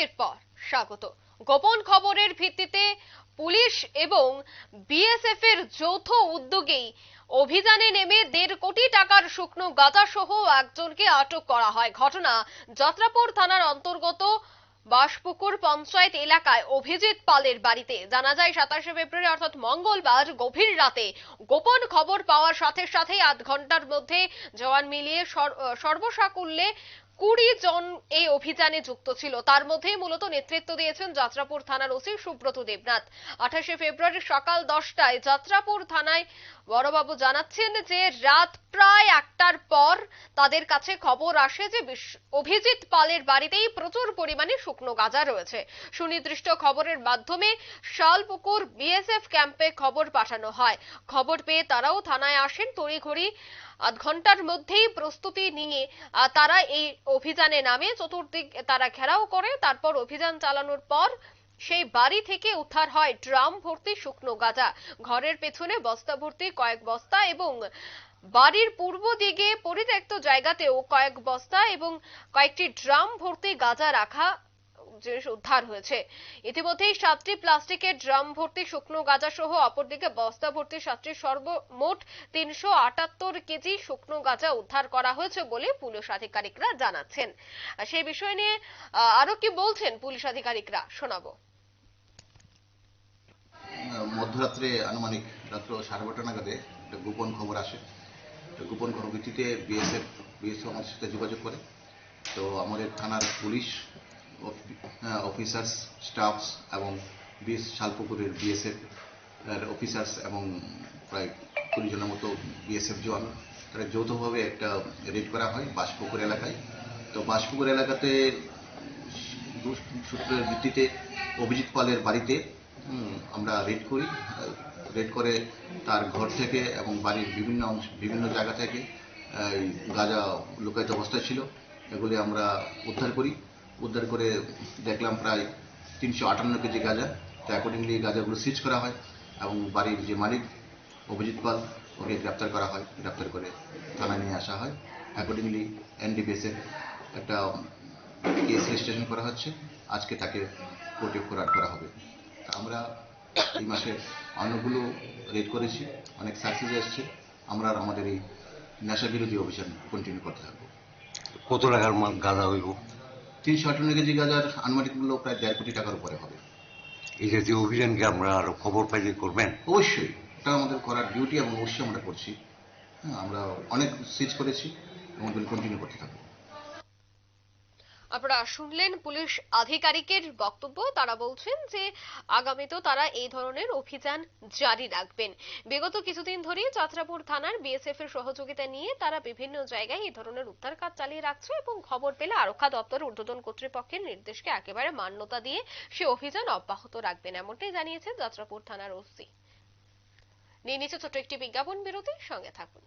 বিরতির পর স্বাগত। গোপন খবরের ভিত্তিতে পুলিশ এবং বিএসএফ এর যৌথ উদ্যোগেই অভিযানে নেমে দেড় কোটি টাকার শুকনো গাঁজা সহ একজনকে আটক করা হয়। ঘটনা যাত্রাপুর থানার অন্তর্গত বাসপুকুর পঞ্চায়েত এলাকায় অভিজিৎ পালের বাড়িতে। জানা যায়, সাতাশে ফেব্রুয়ারি, অর্থাৎ মঙ্গলবার গভীর রাতে গোপন খবর পাওয়ার সাথে সাথে আধ ঘণ্টার মধ্যে জওয়ান মিলিয়ে সর- সর্বসাকুল্যে কুড়ি জন এই অভিযানে যুক্ত ছিল। তার মধ্যে মূলত নেতৃত্ব দিয়েছেন যাত্রাপুর থানার ওসি সুব্রত দেবনাথ। আঠাশে ফেব্রুয়ারি সকাল দশটায় যাত্রাপুর থানায় বড়বাবু জানাচ্ছেন যে, রাত প্রায় একটার পর তাদের কাছে খবর আসে যে অভিজিৎ পালের বাড়িতেই প্রচুর পরিমাণে শুকনো গাঁজা রয়েছে। সুনির্দিষ্ট খবরের মাধ্যমে শালপুকুর বিএসএফ ক্যাম্পে খবর পাঠানো হয়। খবর পেয়ে তারাও থানায় আসেন। তড়িঘড়ি আধ ঘণ্টার মধ্যেই প্রস্তুতি নিয়ে তারা এই অভিযানে নামে। চতুর্দিক তারা ঘেরাও করে। তারপর অভিযান চালানোর পর সেই বাড়ি থেকে উদ্ধার হয় ড্রাম ভর্তি শুকনো গাঁজা। ঘরের পেছনে বস্তা ভর্তি কয়েক বস্তা এবং বাড়ির পূর্ব দিকে পরিত্যক্ত জায়গাতেও কয়েক বস্তা এবং কয়েকটি ড্রাম ভর্তি গাঁজা রাখা জিনিস উদ্ধার হয়েছে। ইতিমধ্যেই সাতটি প্লাস্টিকের ড্রাম ভর্তি শুকনো গাঁজা সহ অপরদিকে বস্তা ভর্তি সাতটি সর্বমোট তিনশো আটাত্তর কেজি শুকনো গাঁজা উদ্ধার করা হয়েছে বলে পুলিশ আধিকারিকরা জানাচ্ছেন। সেই বিষয় নিয়ে আরও কি বলছেন পুলিশ আধিকারিকরা? শোনাবো। মধ্যরাত্রে আনুমানিক রাত্র সাড়ে বারোটা নাগাদে একটা গোপন খবর আসে। গোপন ভিত্তিতে বিএসএফ বিএসএফ আমার সাথে যোগাযোগ করে। তো আমাদের থানার পুলিশ অফিসার্স, স্টাফস এবং বিএস শালপুকুরের বিএসএফ অফিসার্স এবং প্রায় কুড়ি জনের মতো বিএসএফ জওয়ান, তারা যৌথভাবে একটা রেড করা হয় বাসপুকুর এলাকায়। তো বাসপুকুর এলাকাতে সূত্রের ভিত্তিতে অভিজিৎ পালের বাড়িতে আমরা রেড করি রেড করে তার ঘর থেকে এবং বাড়ির বিভিন্ন অংশ, বিভিন্ন জায়গা থেকে গাঁজা লুকায়িত অবস্থায় ছিল। এগুলি আমরা উদ্ধার করি। উদ্ধার করে দেখলাম প্রায় তিনশো আটান্ন কেজি গাঁজা। তো অ্যাকর্ডিংলি গাঁজাগুলো সিজ করা হয় এবং বাড়ির যে মালিক, অভিজিৎ পাল, ওকে গ্রেপ্তার করা হয়। গ্রেপ্তার করে থানায় নিয়ে আসা হয়। অ্যাকর্ডিংলি এনডিপিএসের একটা কেস রেজিস্ট্রেশন করা হচ্ছে। আজকে তাকে কোর্টে ফোরাট করা হবে। আমরা এই মাসে অনেকগুলো রেড করেছি অনেক সাকসেস এসছে। আমরা আর আমাদের এই নেশা বিরোধী অভিযান কন্টিনিউ করতে থাকব। কত টাকার মাল গাঁদা হইব? তিনশো আটান্ন কেজি গাজার আনুমানিক মূল্য প্রায় দেড় কোটি টাকার উপরে হবে। এই জাতীয় অভিযানকে আমরা আরও খবর পাইলে করবেন? অবশ্যই এটা আমাদের করার ডিউটি এবং অবশ্যই আমরা করছি। হ্যাঁ আমরা অনেক সিজ করেছি এবং কন্টিনিউ করতে থাকব। আপনারা শুনলেন পুলিশ আধিকারিকের বক্তব্য। তারা বলছেন যে আগামীতেও তারা এই ধরনের অভিযান জারি রাখবেন। বিগত কিছুদিন ধরেই যাত্রাপুর থানার বিএসএফ এর সহযোগিতা নিয়ে তারা বিভিন্ন জায়গায় এই ধরনের উদ্ধার কাজ চালিয়ে রাখছে এবং খবর পেলে আরক্ষা দপ্তরের ঊর্ধ্বতন কর্তৃপক্ষের নির্দেশকে একেবারে মান্যতা দিয়ে সে অভিযান অব্যাহত রাখবেন এমনটাই জানিয়েছেন যাত্রাপুর থানার ওসি। নিয়ে নিচ্ছে ছোট্ট একটি বিজ্ঞাপন বিরতি, সঙ্গে থাকুন।